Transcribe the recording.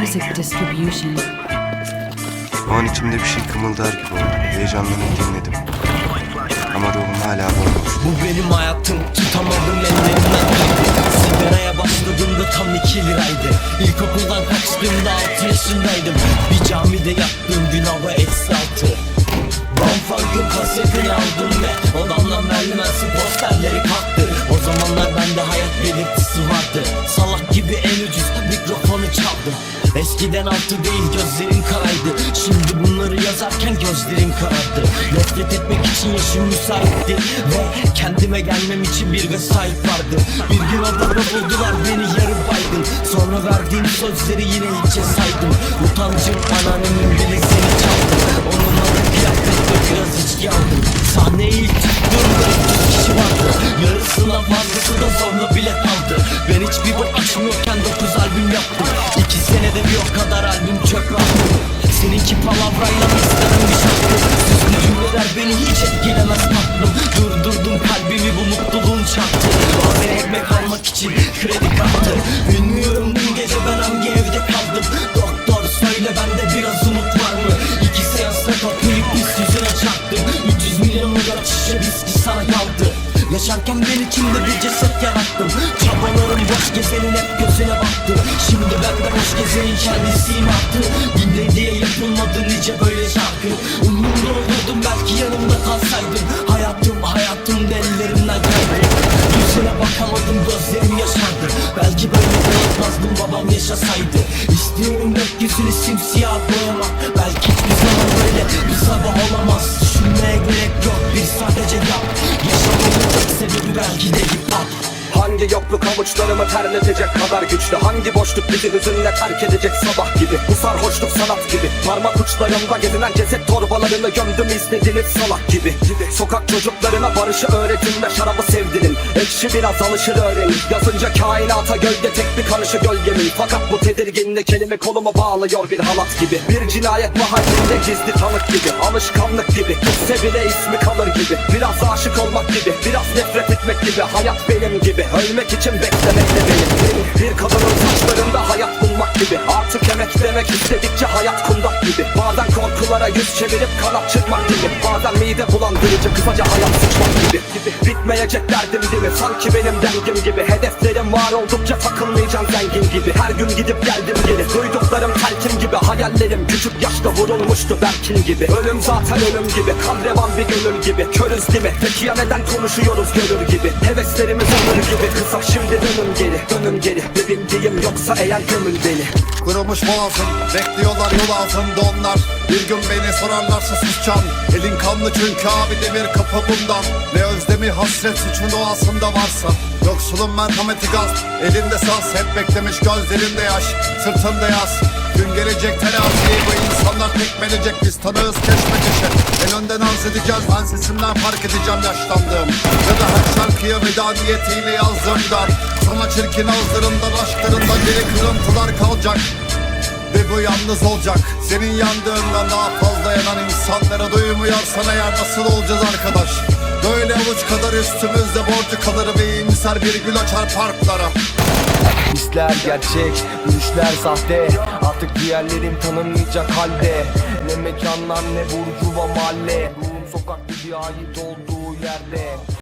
Music distribution. O an içimde bir şey kımıldar gibi oldu. Heyecanlanıp dinledim. Ama ruhum hala bomboş. Bu benim hayatım tutamadım ellerimden kaydı Sigaraya başladığımda tam iki liraydı İlkokuldan kaçtığımda altı yaşındaydım Bir camide yattığım gün hava eksi altı Bonfang'ın kasetini aldım ve Odamdan merdivensi posterleri kalktı O zamanlar bende hayat belirtisi vardı Eskiden altı değil gözlerim karaydı Şimdi bunları yazarken gözlerim karardı. Nefret etmek için yaşım müsaitti. Ve kendime gelmem için bir vesait vardı. Bir gün odada buldular beni yarı baygın. Sonra verdiğim sözleri yine hiçe saydım. Utancım anneannemin bileziğini çaldım Onun adı kıyafetle biraz içki aldım. Sahneye ilk çıktığımda 300 kişi vardı. Yarısından fazlası da zorla bilet aldı Ben hiçbir bok açmıyorken 9 albüm yaptım senede bir kadar albüm çöp attım Seninki palavrayla istenen bir şarkı. Süslü cümleler beni hiç etkilemez tatlım Durdurdum kalbimi bu mutluluğun çarptı Bazen ekmek almak için kredi kartı. Bilmiyorum dün gece ben hangi evde kaldım. Doktor söyle bende biraz umut var mı? İki seansla kapıyı üst yüzüne çarptım. 300 milyon lira şişe viski sana Yaşarken ben içimde bir ceset yarattım. Çabalarım boş gezenin hep gözüne baktı. Şimdi ben de boş gezenin kendisiyim artık Dinle diye yapılmadı nice böyle şarkı. Umurumda olurdum belki yanımda kalsaydın Hangi yokluk avuçlarımı terletecek kadar güçlü? Hangi boşluk bizi hüzünle terk edecek sabah gibi? Bu sarhoşluk sanat gibi. Parmak uçlarımda gezinen ceset torbalarını gömdüm istediğiniz salak gibi. Sokak çocuklarına barışı öğretin ve şarabı sevdirin. Ekşi biraz alışır öğrenin. Yazınca kainata gölge tek bir karışı gölgemin Fakat bu tedirginlik elimi koluma bağlıyor bir halat gibi. Bir cinayet mahallinde gizli tanık gibi. Alışkanlık gibi. Gitse bile ismi kalır gibi. Biraz aşık olmak gibi. Biraz nefret etmek gibi. Hayat benim gibi Ölmek için beklemek de benim Bir kadının saçlarında hayat bulmak gibi. Artık emek demek istedikçe hayat kundak gibi korkulara yüz çevirip kanat çırpmak gibi. Bazen mide bulandırıcı kısaca hayat sıçmak gibi. Bitmeyecek derdim mi? Sanki benim dengim gibi. Hedeflerim var oldukça takılmayacağım zengin gibi. Her gün gidip geldim geri Duyduklarım telkin gibi. Hayallerim küçük yaşta vurulmuştu Berkin gibi. Ölüm zaten ölüm gibi. Kan revan bir gönül gibi. Körüz değil? Peki ya neden konuşuyoruz görür gibi? Heveslerimiz onur gibi. Kısa şimdi dönün geri Dönün geri. Bir bildiğim yoksa eğer gömün beni. Kurumuş boğazım Bekliyorlar yol altında onlar Bir gün beni sorarlarsa susacağım Elin kanlı çünkü abi demir kapı bundan. Ne özlemi hasret suçun doğasında varsa. Yoksulun merhameti gaz Elinde saz hep beklemiş gözlerinde yaş. Sırtında yaz Gün gelecek teraziyi bu insanlar tekmelecek. Biz tanığız keşmekeşe En önden arz edeceğiz ben sesimden fark edeceğim yaşlandığım. Ya da her şarkıya veda niyetiyle yazdığımdan Sana çirkin ağızlarından aşklarından geri kırıntılar kalacak ve bu yalnız olacak. Senin yandığından daha fazla yanan insanlara duymuyorsan eğer nasıl olacağız arkadaş? Böyle avuç kadar üstümüzde borcu kalır ve iyimser bir gül açar parklara. Hisler gerçek, düşler sahte. Artık diğerlerim tanınmayacak halde. Ne mekanlar ne burjuva mahalle. Ruhum sokak gibi ait olduğu yerde